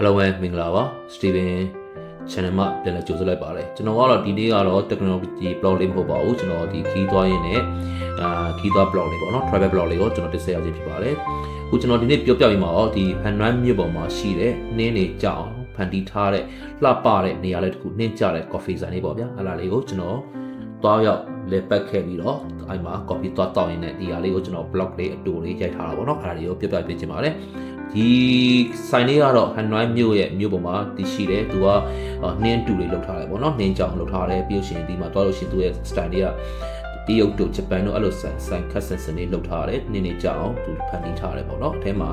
အားလုံးပဲမင်္ဂလာပါစတီဗင် channel မှာပြန်လည်ကြိုဆိုလိုက်ပါတယ်ကျွန်တော်ကတော့ဒီနေ့ကတော့ technology blog လေးမဟုတ်ပါဘူးကျွန်တော်ဒီခီးသွားရင်းနဲ့အာခီးသွား blog လေးပေါ့နော် travel blog လေးကိုကျွန်တော်တင်ဆက်ရခြင်းဖြစ်ပါတယ်အခုကျွန်တော်ဒီနေ့ပြောပြပြီးမှာတော့ဒီဟန်နွမ်းမြို့ပေါ်မှာရှိတဲ့နှင်းနေကြအောင်ဖန်တီးထားတဲ့လှပတဲ့နေရာလေးတစ်ခုနှင်းကြတဲ့ coffee ဆိုင်လေးပေါ့ဗျာအဲ့ဒါလေးကိုကျွန်တော်သွားရောက်လေပတ်ခဲ့ပြီးတော့အဲ့မှာ coffee သွားတောက်ရင်းနဲ့ဒီဟာလေးကိုကျွန်တော် blog လေးအတူလေးရိုက်ထားတာပေါ့နော်အဲ့ဒါလေးကိုပြပြပေးချင်ပါတယ် ဒီဆိုင်လေးကတော့ဟန်နွိုင်းမြို့ရဲ့မြို့ပေါ်မှာတည်ရှိတယ်သူကနှင်းတူလေးလောက်ထားတယ်ပေါ့နော်နှင်းကြောင်လောက်ထားတယ်ပြီးလို့ရှိရင်ဒီမှာတွားလို့ရှိရင်သူရဲ့ style တွေက တရုတ်တို့ဂျပန်တို့အဲ့လိုဆိုင်ဆိုင်ခက်ဆန်ဆန်လေးလောက်ထားတယ်နင်းနေကြအောင်သူဖန်တီးထားတယ်ပေါ့နော်အထဲမှာ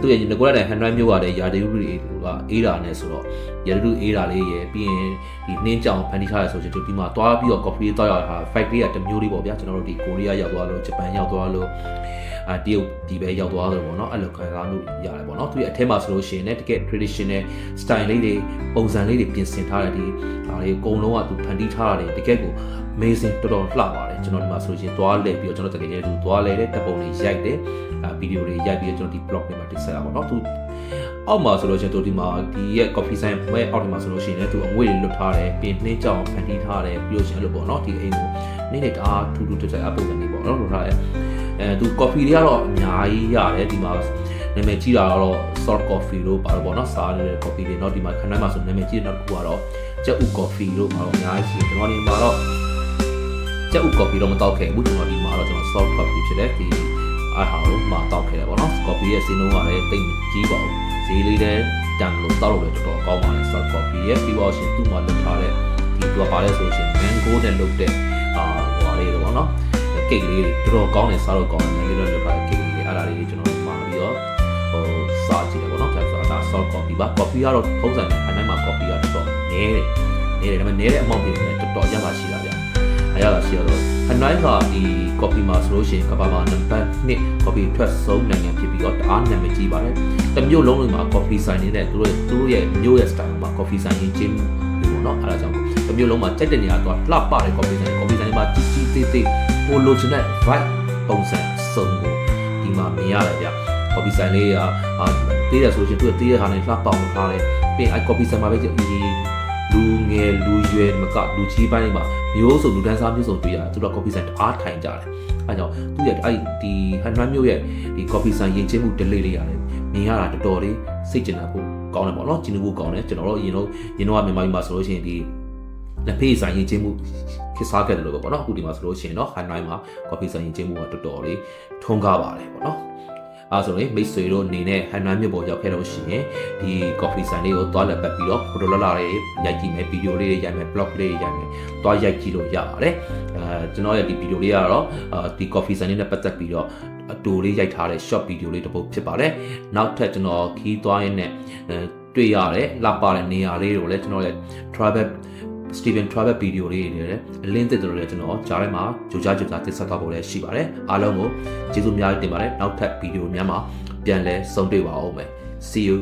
သူရဲ့ငကိုရတဲ့ဟန်နွိုင်းမြို့ကလည်းယာဒူတွေကအေးတာနဲ့ဆိုတော့ယာဒူအေးတာလေးရယ်ပြီးရင်ဒီနှင်းကြောင်ဖန်တီးထားရဆိုချင်သူဒီမှာတွားပြီးတော့ coffee တောက်ရတာ factory ကတစ်မျိုးလေးပေါ့ဗျာကျွန်တော်တို့ဒီကိုရီးယားရောက်သွားလို့ဂျပန်ရောက်သွားလို့အာတရုတ်ဒီပဲရောက်သွားလို့ပေါ့နော်အဲ့လိုခံစားမှုရတယ်ပေါ့နော်သူရဲ့အထက်မှာဆိုလို့ရှိရင်လည်းတကယ် traditional style လေးတွေပုံစံလေးတွေပြင်ဆင်ထားတဲ့ဒီဒါလေးအကုန်လုံးကသူဖန်တီးထားတာတွေတကယ်ကို amazing တော်တော်လှပါတယ်ကျွန်တော်ဒီမှာဆိုလို့ရှိရင်သွားလဲပြီးတော့ကျွန်တော်တကယ်လည်းသူသွားလဲတဲ့တပ်ပုံတွေရိုက်တယ်အာဗီဒီယိုတွေရိုက်ပြီးတော့ကျွန်တော်ဒီ blog တွေမှာတင်ဆက်ရပါတော့သူအောက်မှာဆိုလို့ရှိရင်သူဒီမှာဒီရဲ့ coffee sign မဲ့အောက်ဒီမှာဆိုလို့ရှိရင်လည်းသူအငွေ့တွေလွတ်ထားတယ်ပြင်နှင်းကြောင်ဖန်တီးထားတယ်ပြီးလို့ရှိရင်လို့ပေါ့နော်ဒီအိမ်ကိုနေ့နေ့တအားထူးထူးတက်တက်အပုံစံတွေပေါ့နော်လွတ်ထားတယ်အဲသူ coffee တွေကတော့အများကြီးရတယ်ဒီမှာနာမည်ကြီးတာကတော့ short coffee လို့ပါတော့ပေါ့နော်စားနေတဲ့ coffee တွေเนาะဒီမှာခဏမှဆိုနာမည်ကြီးတဲ့နောက်တစ်ခုကတော့ကြက်ဥ coffee လို့ပါတော့အများကြီးရှိတယ်ကျွန်တော်ဒီမှာတော့ ကြက်ဥ coffee တော့မတောက်ခဲ့ဘူးကျွန်တော်ဒီမှာတော့ကျွန်တော် short coffee ဖြစ်တဲ့ဒီအားဟာကိုမှတောက်ခဲ့တယ်ပေါ့နော် coffee ရဲ့ဈေးနှုန်းကလည်းတိတ်ကြီးပါဘူးဈေးလေးလည်းတန်လို့တောက်လို့လည်းတော်တော်ကောင်းပါတယ် short coffee ရဲ့ပြီးတော့ရှင်သူ့မှာလွတ်ထားတဲ့ဒီသူကပါလဲဆိုလို့ရှိရင် mango နဲ့လုပ်တဲ့အာဟိုလေးတော့ပေါ့နော်ကိတ်လေးတွေတော်တော်ကောင်းတယ်စားလို့ကောင်းတယ်လေးတော့လွတ်ထားတဲ့ကိတ်လေးတွေအဲ့ဒါလေးတွေကျွန်တော်မှာပြီးတော့ဟိုစားကြည့်တယ်ပေါ့နော်ကျန်ဆိုတာဒါ short coffee ပါ coffee ကတော့ထုံးစံနဲ့အတိုင်းမှာ coffee ကတော်တော်နည်းတယ်နည်းတယ်ဒါပေမဲ့နည်းတဲ့အမောင့်တွေလည်းတော်တော်ရတာရှိတာဗျအ ရတာရှိတော့အနိုင်ကဒီ coffee မှာဆိုလို့ရှိရင်ကမ္ဘာမှာနံပါတ်1 coffee ထွက်ဆုံးနိုင်ငံဖြစ်ပြီးတော့တအားနာမည်ကြီးပါတယ်။တစ်မျိုးလုံးတွေမှာ coffee ဆိုင်နေတဲ့သူတို့သူတို့ရဲ့မျိုးရဲ့ style မှာ coffee ဆိုင်ရင်းချင်းမျိုးပေါ့နော်အဲ့ဒါကြောင့်တစ်မျိုးလုံးမှာကြိုက်တဲ့နေရာတော့လှပတဲ့ coffee ဆိုင် coffee ဆိုင်တွေမှာကြီးကြီးသေးသေးဟိုလိုချင်တဲ့ vibe ပုံစံစုံကိုဒီမှာမြင်ရတယ်ဗျ။ coffee ဆိုင်လေးကအာသေးတယ်ဆိုလို့ရှိရင်သူကသေးတဲ့ဟာနဲ့လှပအောင်ထားတယ်။ပြီးရင်အဲ့ coffee ဆိုင်မှာပဲဒီ လူငယ်လူရွယ်မကလူကြီးပိုင်းတွေမှာမျိုးစုံလူတန်းစားမျိုးစုံတွေ့ရတယ်သူတို့ coffee ဆိုင်တအားထိုင်ကြတယ်အဲကြောင့်သူရဲ့အဲ့ဒီဟန်နွမ်းမျိုးရဲ့ဒီ coffee ဆိုင်ယဉ်ကျေးမှု delay လေးရတယ်မြင်ရတာတော်တော်လေးစိတ်ကျင်တာဖို့ကောင်းတယ်ပေါ့နော်ကျင်းဖို့ကောင်းတယ်ကျွန်တော်တို့ရင်တော့ရင်တော့မြန်မာပြည်မှာဆိုလို့ရှိရင်ဒီလက်ဖေးဆိုင်ယဉ်ကျေးမှုခစ်စားခဲ့တယ်လို့ပဲပေါ့နော်အခုဒီမှာဆိုလို့ရှိရင်တော့ဟန်နွမ်းမှာ coffee ဆိုင်ယဉ်ကျေးမှုကတော်တော်လေးထုံးကားပါတယ်ပေါ့နော် အဲဆိုရင်မိတ်ဆွေတို့အနေနဲ့ဟန်နွမ်းမြို့ပေါ်ရောက်ခဲ့လို့ရှိရင်ဒီ coffee ဆိုင်လေးကိုသွားလက်ပတ်ပြီးတော့ photo လာလာလေးရိုက်ကြည့်မယ်ဗီဒီယိုလေးတွေရိုက်မယ် blog လေးတွေရိုက်မယ်သွားရိုက်ကြည့်လို့ရပါတယ်အဲကျွန်တော်ရဲ့ဒီဗီဒီယိုလေးကတော့ဒီ coffee ဆိုင်လေးနဲ့ပတ်သက်ပြီးတော့အတူလေးရိုက်ထားတဲ့ short video လေးတစ်ပုဒ်ဖြစ်ပါတယ်နောက်ထပ်ကျွန်တော်ခီးသွားရင်းနဲ့တွေ့ရတဲ့လှပတဲ့နေရာလေးတွေကိုလည်းကျွန်တော်ရဲ့ travel Steven Travel video လေးတွေလည်းအလင်းသစ်တွေလည်းကျွန်တော်ကြားထဲမှာကြိုကြားကြိုကြားတင်ဆက်သွားဖို့လည်းရှိပါတယ်အားလုံးကိုကျေးဇူးများတင်ပါတယ်နောက်ထပ်ဗီဒီယိုများမှာပြန်လည်ဆုံတွေ့ပါအောင်မယ် see you